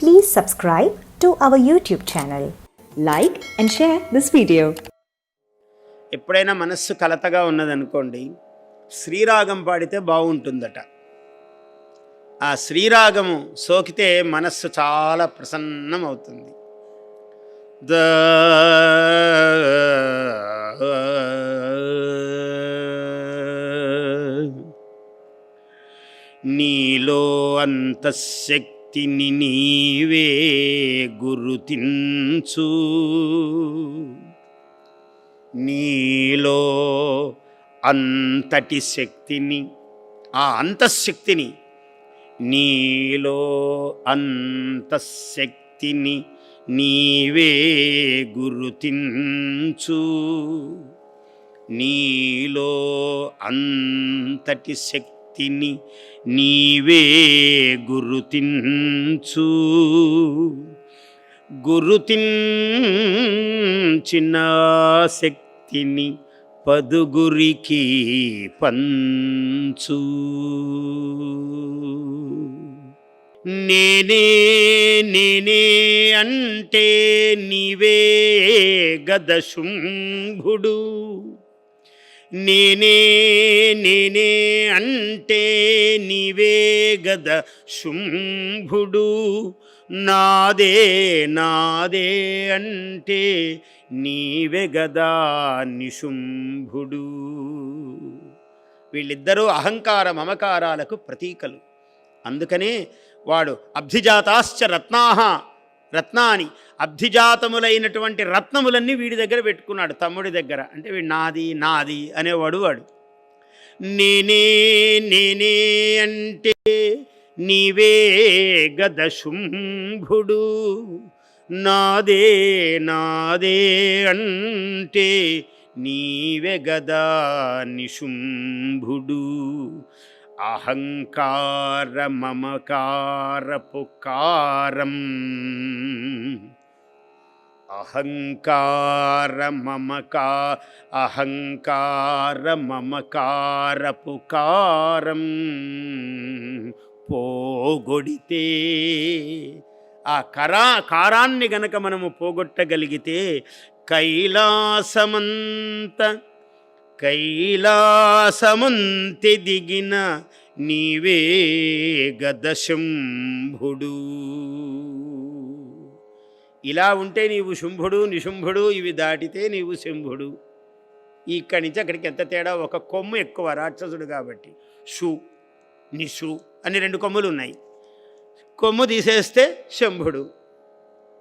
Please subscribe to our YouTube channel. Like and share this video. ఎప్పుడైనా మనస్సు కలతగా ఉన్నదనుకోండి శ్రీరాగం పాడితే బాగుంటుందట ఆ శ్రీరాగము సోకితే మనస్సు చాలా ప్రసన్నం అవుతుంది ద నీలో తిని నీవే గురుతించు నీలో అంతటి శక్తిని ఆ అంతఃశక్తిని నీలో అంతఃశక్తిని నీవే గురుతించు నీలో అంతటి శక్తి శక్తిని నీవే గురుతించు. గురుతించిన శక్తిని పదుగురికి పంచు. నేనే నేనే అంటే నీవే గద శుంభుడు నేనే నేనే అంటే నీవే గద శుంభుడు. నాదే నాదే అంటే నీవే గదా నిశుంభుడు. వీళ్ళిద్దరూ అహంకార మమకారాలకు ప్రతీకలు. అందుకనే వాడు అబ్ధిజాతాశ్చ రత్నాహ రత్నాని అబ్ధిజాతములైనటువంటి రత్నములన్నీ వీడి దగ్గర పెట్టుకున్నాడు తమ్ముడి దగ్గర. అంటే వీడు నాది నాది అనేవాడు వాడు. నేనే నేనే అంటే నీవే గద శుంభుడు. నాదే నాదే అంటే నీవే గదా నిశుంభుడు. అహంకార మమకారపు కారం. అహంకార మమకా అహంకార మమకారపు కారం పోగొడితే ఆ కరా కారాన్ని గనక మనము పోగొట్టగలిగితే కైలాసమంత కైలాసమంతి దిగిన నీవే గదశంభుడు. ఇలా ఉంటే నీవు శుంభుడు నిశుంభుడు ఇవి దాటితే నీవు శంభుడు. ఇక్కడి నుంచి అక్కడికి ఎంత తేడా? ఒక కొమ్ము ఎక్కువ రాక్షసుడు కాబట్టి. షు నిషు అని రెండు కొమ్ములు ఉన్నాయి. కొమ్ము తీసేస్తే శంభుడు.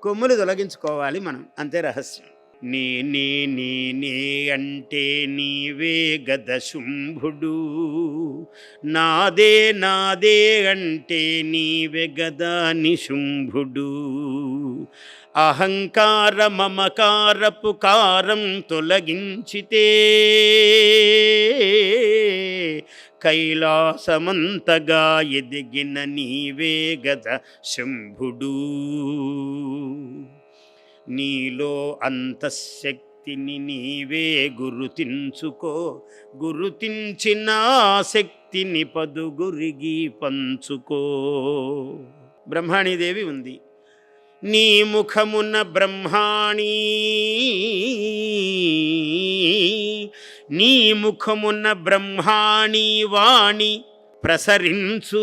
కొమ్ములు తొలగించుకోవాలి మనం అంతే రహస్యం. నేనే నేనే అంటే నీవే గద శుంభుడు. నాదే నాదే అంటే నీవే గదా నిశుంభుడు. అహంకార మమకారపు కారం తొలగించితే కైలాసమంతగా ఎదిగిన నీవే గద శంభుడు. నీలో అంతఃశక్తిని నీవే గురుతించుకో. గురుతించిన శక్తిని పదుగురిగి పంచుకో. బ్రహ్మాణీదేవి ఉంది. నీ ముఖమున బ్రహ్మాణి. నీ ముఖమున బ్రహ్మాణి వాణి ప్రసరించు.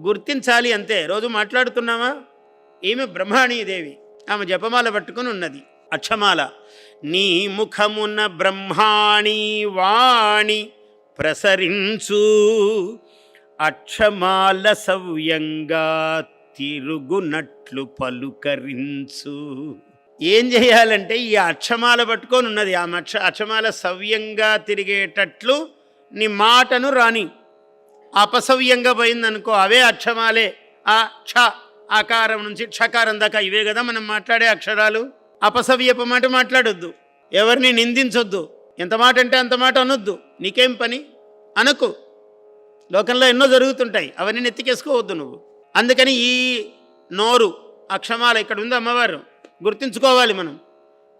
గుర్తించాలి అంతే. రోజు మాట్లాడుతున్నామా ఈమె బ్రహ్మాణీదేవి ఆమె జపమాల పట్టుకుని ఉన్నది. అక్షమాల. నీ ముఖమున బ్రహ్మాణి వాణి ప్రసరించు. అక్షమాల సవ్యంగా తిరుగునట్లు పలుకరించు. ఏం చేయాలంటే ఈ అక్షమాల పట్టుకొని ఉన్నది ఆ మక్ష అక్షమాల సవ్యంగా తిరిగేటట్లు నీ మాటను రాని. అపసవ్యంగా పోయిందనుకో అవే అక్షమాలే. ఆ క్ష ఆకారం నుంచి క్షకారం దాకా ఇవే కదా మనం మాట్లాడే అక్షరాలు. అపసవ్యపు మాట మాట్లాడొద్దు. ఎవరిని నిందించొద్దు. ఎంత మాట అంటే అంత మాట అనొద్దు. నీకేం పని? అనకు. లోకంలో ఎన్నో జరుగుతుంటాయి. అవన్నీ నెత్తికేసుకోవద్దు నువ్వు. అందుకని ఈ నోరు అక్షమాల ఇక్కడ ఉంది అమ్మవారు. గుర్తుంచుకోవాలి మనం.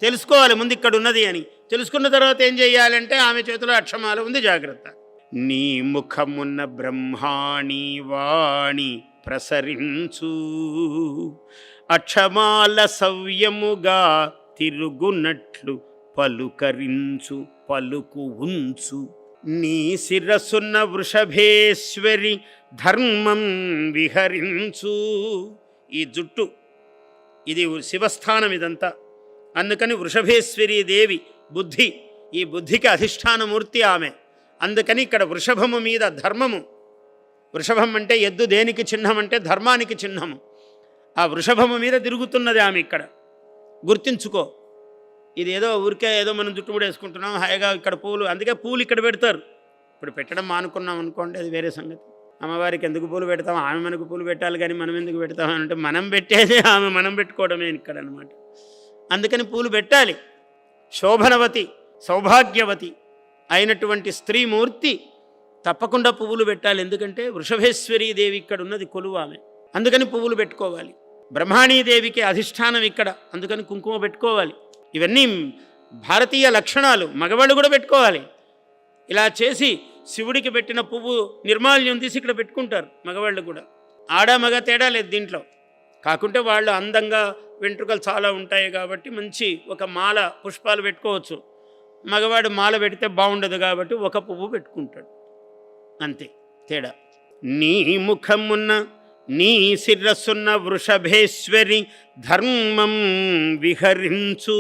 తెలుసుకోవాలి ముందు ఇక్కడ ఉన్నది అని. తెలుసుకున్న తర్వాత ఏం చేయాలంటే ఆమె చేతిలో అక్షమాల ఉంది జాగ్రత్త. నీ ముఖమున్న బ్రహ్మాణి వాణి ప్రసరించు. అక్షమాల సవ్యముగా తిరుగునట్లు పలుకరించు పలుకు ఉంచు. నీ శిరసున్న వృషభేశ్వరి ధర్మం విహరించు. ఈ జుట్టు ఇది శివస్థానం ఇదంతా. అందుకని వృషభేశ్వరి దేవి బుద్ధి ఈ బుద్ధికి అధిష్టానమూర్తి ఆమె. అందుకని ఇక్కడ వృషభము మీద ధర్మము. వృషభం అంటే ఎద్దు దేనికి చిహ్నం అంటే ధర్మానికి చిహ్నము. ఆ వృషభము మీద తిరుగుతున్నది ఆమె ఇక్కడ. గుర్తించుకో. ఇది ఏదో ఊరికే ఏదో మనం జుట్టుముడి వేసుకుంటున్నాం హాయిగా ఇక్కడ పూలు అందుకే పూలు ఇక్కడ పెడతారు. ఇప్పుడు పెట్టడం మానుకున్నాం అనుకోండి అది వేరే సంగతి. అమ్మవారికి ఎందుకు పూలు పెడతాం? ఆమె మనకు పూలు పెట్టాలి కానీ మనం ఎందుకు పెడతాం అని అంటే మనం పెట్టేది ఆమె మనం పెట్టుకోవడమే ఇక్కడ అనమాట అందుకని పూలు పెట్టాలి. శోభనవతి సౌభాగ్యవతి అయినటువంటి స్త్రీమూర్తి తప్పకుండా పువ్వులు పెట్టాలి. ఎందుకంటే వృషభేశ్వరీ దేవి ఇక్కడ ఉన్నది కొలువు ఆమె. అందుకని పువ్వులు పెట్టుకోవాలి. బ్రహ్మాణీదేవికి అధిష్టానం ఇక్కడ. అందుకని కుంకుమ పెట్టుకోవాలి. ఇవన్నీ భారతీయ లక్షణాలు. మగవాళ్ళు కూడా పెట్టుకోవాలి. ఇలా చేసి శివుడికి పెట్టిన పువ్వు నిర్మాల్యం తీసి ఇక్కడ పెట్టుకుంటారు మగవాళ్ళు కూడా. ఆడ మగ తేడా లేదు దీంట్లో. కాకుంటే వాళ్ళు అందంగా వెంట్రుకలు చాలా ఉంటాయి కాబట్టి మంచి ఒక మాల పుష్పాలు పెట్టుకోవచ్చు. మగవాడు మాల పెడితే బాగుండదు కాబట్టి ఒక పువ్వు పెట్టుకుంటాడు. అంతే తేడా. నీ ముఖమున్న నీ శిరస్సున్న వృషభేశ్వరి ధర్మం విహరించు.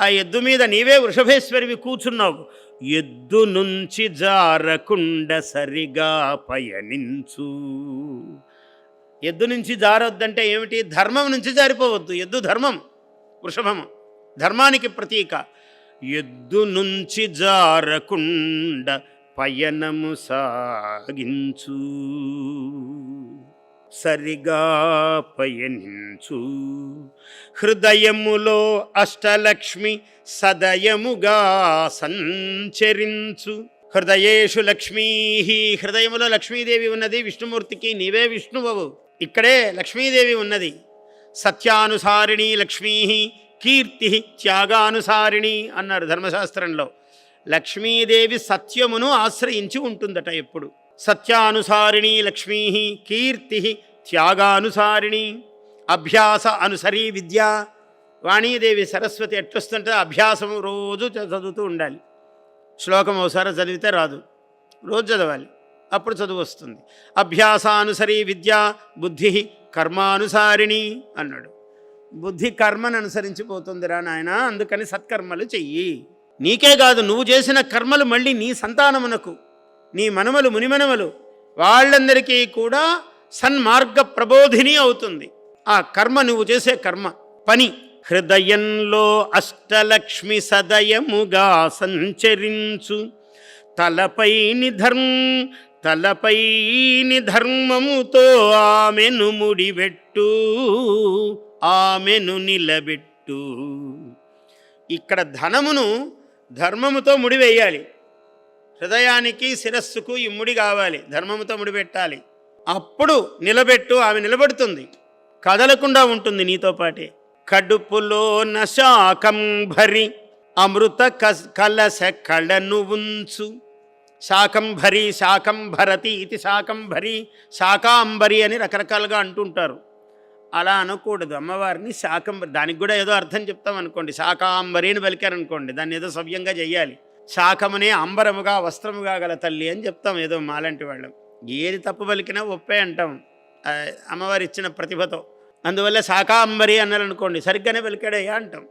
ఆ ఎద్దు మీద నీవే వృషభేశ్వరివి కూర్చున్నావు. ఎద్దు నుంచి జారకుండ సరిగా పయనించు. ఎద్దు నుంచి జారొద్దంటే ఏమిటి? ధర్మం నుంచి జారిపోవద్దు. ఎద్దు ధర్మం వృషభము ధర్మానికి ప్రతీక. ఎద్దు నుంచి జారకుండ పయనము సాగించు. సరిగా పయనించు. హృదయములో అష్టలక్ష్మి సదయముగా సంచరించు. హృదయేషు లక్ష్మీ హృదయములో లక్ష్మీదేవి ఉన్నది విష్ణుమూర్తికి నీవే విష్ణువవు. ఇక్కడే లక్ష్మీదేవి ఉన్నది. సత్యానుసారిణి లక్ష్మీ కీర్తి త్యాగానుసారిణి అన్నారు ధర్మశాస్త్రంలో. లక్ష్మీదేవి సత్యమును ఆశ్రయించి ఉంటుందట ఎప్పుడు. సత్యానుసారిణి లక్ష్మీ కీర్తి త్యాగానుసారిణి అభ్యాస అనుసరీ విద్య. వాణీదేవి సరస్వతి ఎట్టొస్తుంటే అభ్యాసం రోజు చదువుతూ ఉండాలి. శ్లోకం ఒకసారి చదివితే రాదు. రోజు చదవాలి. అప్పుడు చదువు వస్తుంది. అభ్యాసానుసరి విద్య బుద్ధి కర్మానుసారిణి అన్నాడు. బుద్ధి కర్మను అనుసరించిపోతుందిరా నాయన అందుకని సత్కర్మలు చెయ్యి. నీకే కాదు నువ్వు చేసిన కర్మలు మళ్ళీ నీ సంతానమునకు. నీ మనమలు మునిమనమలు వాళ్ళందరికీ కూడా సన్మార్గ ప్రబోధిని అవుతుంది. ఆ కర్మ నువ్వు చేసే కర్మ. పని. హృదయంలో అష్టలక్ష్మి సదయముగా సంచరించు. తలపైని నిధర్మ తలపైని ధర్మముతో ఆమెను ముడిబెట్టు ఆమెను నిలబెట్టు. ఇక్కడ ధనమును ధర్మముతో ముడివేయాలి. హృదయానికి శిరస్సుకు ఈ ముడి కావాలి. ధర్మముతో ముడిపెట్టాలి అప్పుడు నిలబెట్టు ఆమె నిలబెడుతుంది. కదలకుండా ఉంటుంది నీతో పాటే. కడుపులో నశాకం భరి అమృత కస్- కళను ఉంచు. శాకంభరి శాకంభరతి ఇది శాకంభరి శాకాంబరి అని రకరకాలుగా అంటుంటారు. అలా అనకూడదు. అమ్మవారిని శాకంబరి దానికి కూడా ఏదో అర్థం చెప్తాం అనుకోండి శాకాంబరి అని పలికారనుకోండి. దాన్ని ఏదో సవ్యంగా చెయ్యాలి. శాఖమునే అంబరముగా వస్త్రముగా గల తల్లి అని చెప్తాం ఏదో మాలాంటి వాళ్ళం. ఏది తప్పు పలికినా ఒప్పే అంటాం. అమ్మవారి అమ్మవారు ఇచ్చిన ప్రతిభతో. అందువల్ల శాకాంబరి అన్నారనుకోండి సరిగ్గానే పలికాడయ్యా అంటాం.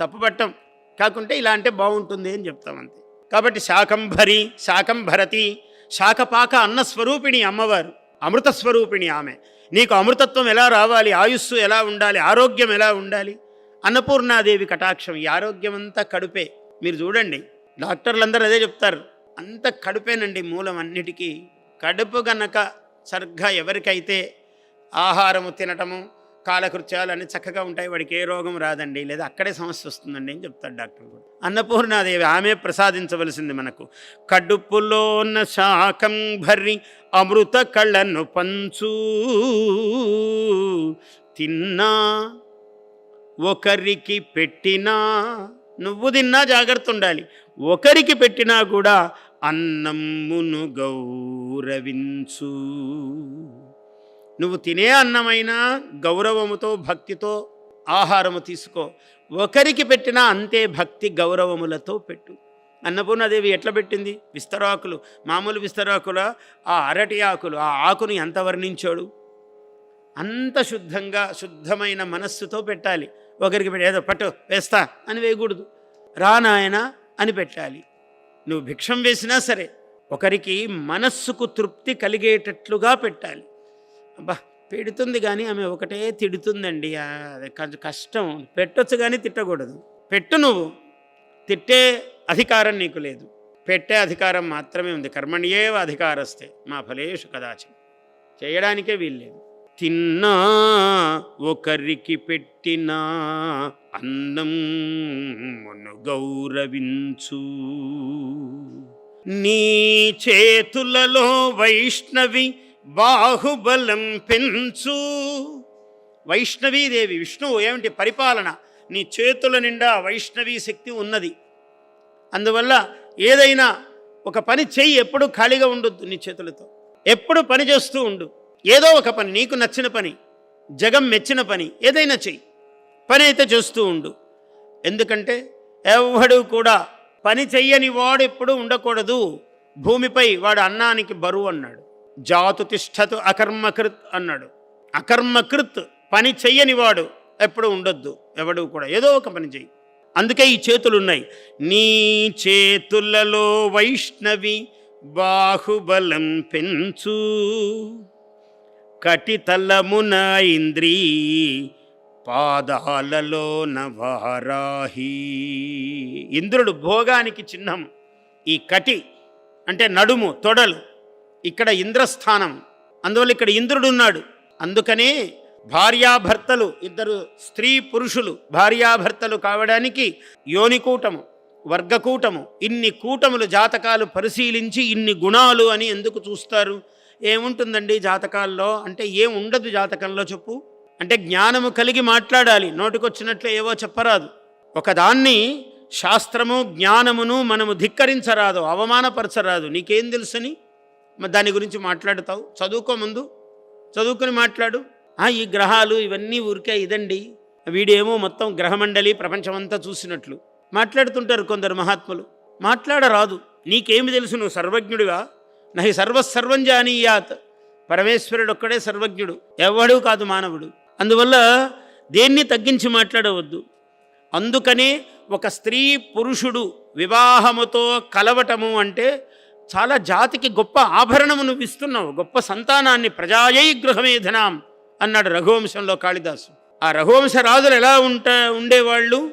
తప్పు పట్టం. కాకుంటే ఇలా అంటే బాగుంటుంది అని చెప్తాం అంతే. కాబట్టి శాకంభరి శాకంభరతి శాకపాక అన్న స్వరూపిణి అమ్మవారు అమృత స్వరూపిణి ఆమె. నీకు అమృతత్వం ఎలా రావాలి ఆయుస్సు ఎలా ఉండాలి ఆరోగ్యం ఎలా ఉండాలి? అన్నపూర్ణాదేవి కటాక్షం ఈ ఆరోగ్యం అంతా కడుపే. మీరు చూడండి డాక్టర్లు అందరూ అదే చెప్తారు. అంత కడుపేనండి మూలం అన్నిటికీ. కడుపు గనక సరిగ్గా ఎవరికైతే ఆహారము తినటము కాలకృత్యాలు అన్నీ చక్కగా ఉంటాయి వాడికి ఏ రోగం రాదండి. లేదా అక్కడే సమస్య వస్తుందండి అని చెప్తాడు డాక్టర్ కూడా. అన్నపూర్ణాదేవి ఆమె ప్రసాదించవలసింది మనకు. కడుపులోన శాకం భరి అమృత కళ్ళను పంచు. తిన్నా ఒకరికి పెట్టినా నువ్వు తిన్నా జాగ్రత్త ఉండాలి. ఒకరికి పెట్టినా కూడా అన్నమ్మును గౌరవించు. నువ్వు తినే అన్నమైనా గౌరవముతో భక్తితో ఆహారము తీసుకో. ఒకరికి పెట్టినా అంతే భక్తి గౌరవములతో పెట్టు. అన్నపూర్ణాదేవి ఎట్లా పెట్టింది? విస్తరాకులు మామూలు విస్తరాకుల ఆ అరటి ఆకులు ఆ ఆకును ఎంత వర్ణించాడు? అంత శుద్ధంగా శుద్ధమైన మనస్సుతో పెట్టాలి. ఒకరికి పెట్టి ఏదో పట్టు వేస్తా అని వేయకూడదు. రా నాయన అని పెట్టాలి. నువ్వు భిక్షం వేసినా సరే ఒకరికి మనస్సుకు తృప్తి కలిగేటట్లుగా పెట్టాలి. అబ్బా పెడుతుంది కానీ ఆమె ఒకటే తిడుతుందండి. అది కొంచెం కష్టం. పెట్టొచ్చు కానీ తిట్టకూడదు. పెట్టు నువ్వు. తిట్టే అధికారం నీకు లేదు. పెట్టే అధికారం మాత్రమే ఉంది. కర్మణ్యేవ అధికారస్తే. మా ఫలేషు కదాచి చేయడానికే వీల్లేదు. తిన్నా ఒకరికి పెట్టినా అన్నం గౌరవించు నీ చేతులలో వైష్ణవి బాహుబలం పెంచు. వైష్ణవీదేవి విష్ణువు ఏమిటి పరిపాలన? నీ చేతుల నిండా వైష్ణవీ శక్తి ఉన్నది. అందువల్ల ఏదైనా ఒక పని చెయ్యి ఎప్పుడు ఖాళీగా ఉండొద్దు నీ చేతులతో. ఎప్పుడు పని చేస్తూ ఉండు. ఏదో ఒక పని నీకు నచ్చిన పని జగం మెచ్చిన పని ఏదైనా చెయ్యి. పని అయితే చేస్తూ ఉండు. ఎందుకంటే ఎవడు కూడా పని చెయ్యని వాడు ఎప్పుడు ఉండకూడదు. భూమిపై వాడు అన్నానికి బరువు అన్నాడు. జాతు తిష్టతు అకర్మకృత్ అన్నాడు. అకర్మకృత్ పని చెయ్యని వాడు ఎప్పుడు ఉండొద్దు. ఎవడు కూడా ఏదో ఒక పని చెయ్యి. అందుకే ఈ చేతులు ఉన్నాయి నీ చేతులలో వైష్ణవి బాహుబలం పెంచు. కటితలమున ఇంద్రీ పాదాలలో నవహరాహి ఇంద్రుడు భోగానికి చిహ్నం ఈ కటి అంటే నడుము తొడలు ఇక్కడ ఇంద్రస్థానం అందువల్ల ఇక్కడ ఇంద్రుడు ఉన్నాడు. అందుకనే భార్యాభర్తలు ఇద్దరు స్త్రీ పురుషులు భార్యాభర్తలు కావడానికి యోనికూటము వర్గకూటము ఇన్ని కూటములు జాతకాలు పరిశీలించి ఇన్ని గుణాలు అని ఎందుకు చూస్తారు? ఏముంటుందండి జాతకాల్లో? అంటే ఏం ఉండదు జాతకంలో చెప్పు. అంటే జ్ఞానము కలిగి మాట్లాడాలి. నోటికొచ్చినట్లు ఏవో చెప్పరాదు. ఒకదాన్ని శాస్త్రము జ్ఞానమును మనము ధిక్కరించరాదు అవమానపరచరాదు. నీకేం తెలుసని? దాని గురించి మాట్లాడతావు. చదువుకో ముందు. చదువుకొని మాట్లాడు. ఈ గ్రహాలు ఇవన్నీ ఊరికే ఇదండి. వీడేమో మొత్తం గ్రహమండలి ప్రపంచమంతా చూసినట్లు. మాట్లాడుతుంటారు కొందరు మహాత్ములు. మాట్లాడరాదు. నీకేమి తెలుసు? నువ్వు సర్వజ్ఞుడివా? నహి సర్వసర్వం జానీయాత్ పరమేశ్వరుడు ఒక్కడే సర్వజ్ఞుడు ఎవడూ కాదు మానవుడు. అందువల్ల దేన్ని తగ్గించి మాట్లాడవద్దు. అందుకనే ఒక స్త్రీ పురుషుడు వివాహముతో కలవటము అంటే చాలా జాతికి గొప్ప ఆభరణము నువ్వు ఇస్తున్నావు గొప్ప సంతానాన్ని ప్రజాయై గృహమేధనాం అన్నాడు రఘువంశంలో కాళిదాసు. ఆ రఘువంశ రాజులు ఎలా ఉంట ఉండేవాళ్ళు?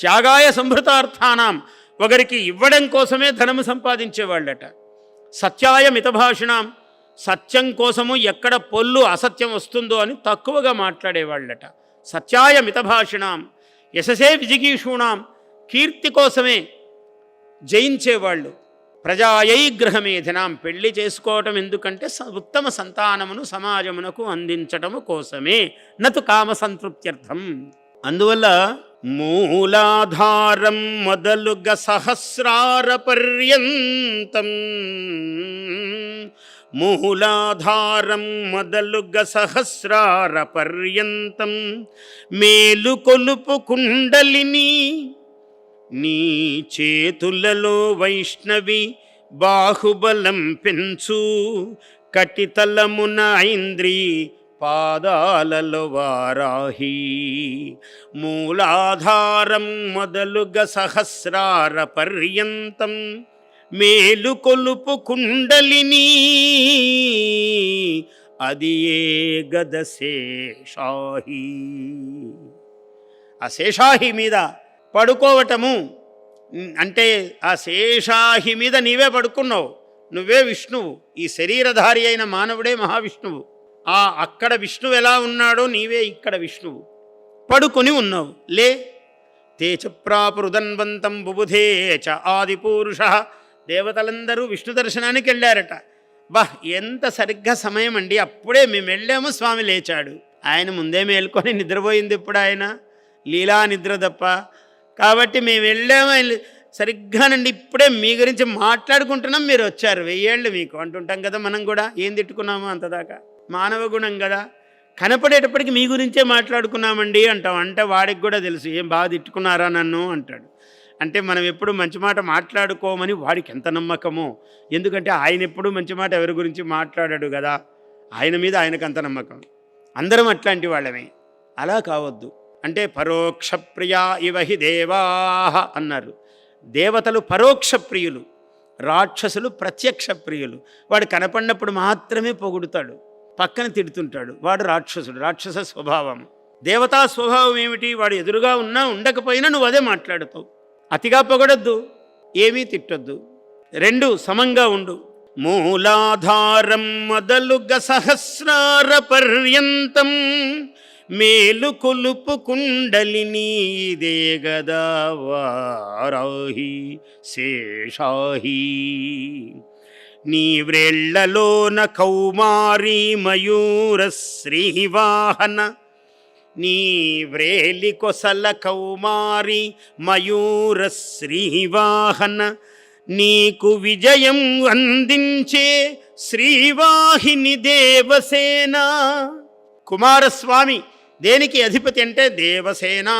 త్యాగాయ సంభృతార్థానం ఒకరికి ఇవ్వడం కోసమే ధనము సంపాదించేవాళ్ళట. సత్యాయ మితభాషణం సత్యం కోసము ఎక్కడ పొల్లు అసత్యం వస్తుందో అని తక్కువగా మాట్లాడేవాళ్ళట. సత్యాయ మితభాషణం యశసే విజిగీషూణం. కీర్తి కోసమే జయించేవాళ్ళు. ప్రజాయై గ్రహమేధినాం పెళ్ళి చేసుకోవటం ఎందుకంటే స- ఉత్తమ సంతానమును సమాజమునకు అందించటము కోసమే. నతు కామ సంతృప్త్యర్థం. అందువల్ల మూలాధారం మొదలుగ సహస్రార పర్యంతం మూలాధారం మొదలుగ సహస్రార పర్యంతం మేలు కొలుపు కుండలిని నీ చేతులలో వైష్ణవి బాహుబలం పెంచు. కటితలమున ఇంద్రీ పాదాలలో వారాహి. మూలాధారం మొదలుగ సహస్రార పర్యంతం మేలు కొలుపు కుండలిని. అది ఏ గద శేషాహి? ఆ శేషాహి మీద పడుకోవటము. అంటే ఆ శేషాహి మీద నీవే పడుకున్నావు. నువ్వే విష్ణువు. ఈ శరీరధారి అయిన మానవుడే మహావిష్ణువు. ఆ అక్కడ విష్ణువు ఎలా ఉన్నాడో నీవే ఇక్కడ విష్ణువు. పడుకొని ఉన్నావు. లే. తే చ ప్రాపురుదన్వంతం బుబుధే చ ఆదిపూరుష. దేవతలందరూ విష్ణు దర్శనానికి వెళ్ళారట. బా ఎంత సరిగ్గా సమయం అండి అప్పుడే మేము వెళ్ళాము స్వామి లేచాడు. ఆయన ముందే మేల్కొని నిద్రపోయింది ఇప్పుడు ఆయన. లీలా నిద్ర తప్ప. కాబట్టి మేము వెళ్ళాము ఆయన సరిగ్గానండి. ఇప్పుడే మీ గురించి మాట్లాడుకుంటున్నాం మీరు వచ్చారు. వెయ్యేళ్ళు మీకు అంటుంటాం కదా మనం కూడా. ఏం తిట్టుకున్నాము అంతదాకా. మానవ గుణం కదా. కనపడేటప్పటికి మీ గురించే మాట్లాడుకున్నామండి అంటాం. అంటే వాడికి కూడా తెలుసు. ఏం బాగా తిట్టుకున్నారా నన్ను? అంటాడు. అంటే మనం ఎప్పుడు మంచి మాట మాట్లాడుకోమని వాడికి ఎంత నమ్మకమో. ఎందుకంటే ఆయన ఎప్పుడు మంచి మాట ఎవరి గురించి మాట్లాడాడు కదా. ఆయన మీద ఆయనకు అంత నమ్మకం. అందరం అట్లాంటి వాళ్ళమే. అలా కావద్దు. అంటే పరోక్ష ప్రియా ఇవహి దేవాహ అన్నారు. దేవతలు పరోక్ష ప్రియులు. రాక్షసులు ప్రత్యక్ష ప్రియులు. వాడు కనపడినప్పుడు మాత్రమే పొగుడుతాడు. పక్కన తిడుతుంటాడు. వాడు రాక్షసుడు రాక్షస స్వభావం. దేవతా స్వభావం ఏమిటి? వాడు ఎదురుగా ఉన్నా ఉండకపోయినా నువ్వు అదే మాట్లాడుతావు. అతిగా పొగడొద్దు ఏమీ తిట్టొద్దు. రెండు సమంగా ఉండు. మూలాధారం మొదలుగ సహస్రార పర్యంతం. మేలు కొలుపు కుండలిని ఇదే గదా వారాహి శేషాహి. నీ వ్రేళ్ళలోన కౌమారి మయూర శ్రీవాహన నీ వ్రేలి కొసల కౌమారి మయూర శ్రీవాహన నీకు విజయం అందించే శ్రీవాహిని దేవసేన. కుమారస్వామి దేనికి అధిపతి అంటే దేవసేన?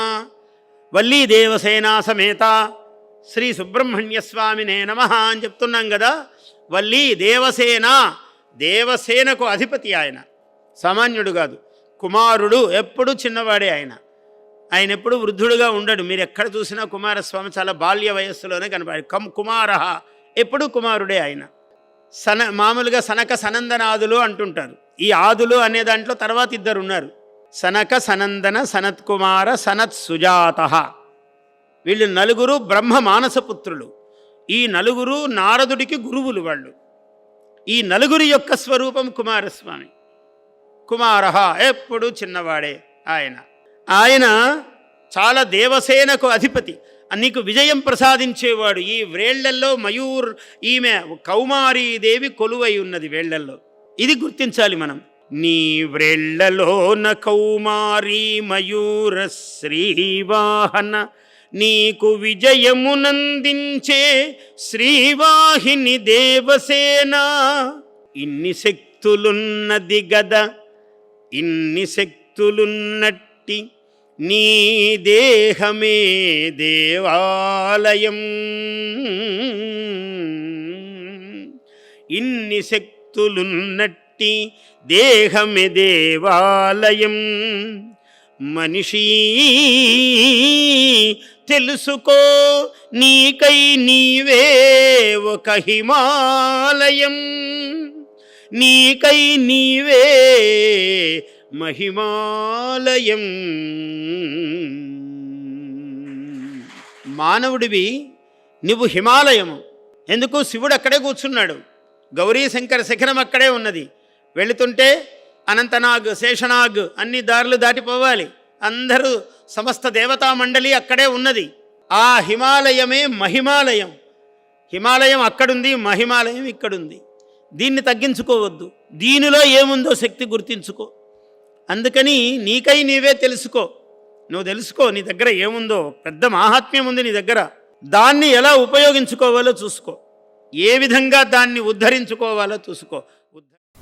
వల్లీ దేవసేన సమేత శ్రీ సుబ్రహ్మణ్య స్వామినే నమ అని చెప్తున్నాం కదా. వల్లి దేవసేన దేవసేనకు అధిపతి ఆయన. సామాన్యుడు కాదు. కుమారుడు ఎప్పుడు చిన్నవాడే ఆయన. ఆయన ఎప్పుడు వృద్ధుడుగా ఉండడు. మీరు ఎక్కడ చూసినా కుమారస్వామి చాలా బాల్య వయస్సులోనే కనపడాడు. కం కుమార ఎప్పుడు కుమారుడే ఆయన. సన మామూలుగా సనక సనందనాదులు అంటుంటారు. ఈ ఆదులు అనే దాంట్లో తర్వాత ఇద్దరు ఉన్నారు సనక సనందన సనత్కుమార సనత్ సుజాత వీళ్ళు నలుగురు బ్రహ్మ మానసపుత్రులు ఈ నలుగురు నారదుడికి గురువులు వాళ్ళు. ఈ నలుగురి యొక్క స్వరూపం కుమారస్వామి. కుమార ఎప్పుడు చిన్నవాడే ఆయన. ఆయన చాలా దేవసేనకు అధిపతి. నీకు విజయం ప్రసాదించేవాడు. ఈ వేళ్ళల్లో మయూర్ ఈమె కౌమారీదేవి కొలువై ఉన్నది వేళ్ళల్లో. ఇది గుర్తించాలి మనం. నీ వ్రేళ్ళలోన కౌమారీ మయూర శ్రీవాహన నీకు విజయమునందించే శ్రీవాహిని దేవసేన. ఇన్ని శక్తులున్నది గద ఇన్ని శక్తులున్నట్టి నీ దేహమే దేవాలయం. ఇన్ని శక్తులున్నట్టి దేహమే దేవాలయం. మనిషి తెలుసుకో నీకై నీవే ఒక హిమాలయం. నీకై నీవే మహిమాలయం. మానవుడివి నువ్వు హిమాలయము. ఎందుకు? శివుడు అక్కడే కూర్చున్నాడు. గౌరీ శంకర శిఖరం అక్కడే ఉన్నది. వెళుతుంటే అనంతనాగ్ శేషనాగ్ అన్ని దారులు దాటిపోవాలి. అందరూ సమస్త దేవతా మండలి అక్కడే ఉన్నది. ఆ హిమాలయమే మహిమాలయం. హిమాలయం అక్కడుంది మహిమాలయం ఇక్కడుంది. దీన్ని తగ్గించుకోవద్దు. దీనిలో ఏముందో శక్తి గుర్తించుకో. అందుకని నీకై నీవే తెలుసుకో. నువ్వు తెలుసుకో నీ దగ్గర ఏముందో. పెద్ద మాహాత్మ్యం ఉంది నీ దగ్గర. దాన్ని ఎలా ఉపయోగించుకోవాలో చూసుకో. ఏ విధంగా దాన్ని ఉద్ధరించుకోవాలో చూసుకో.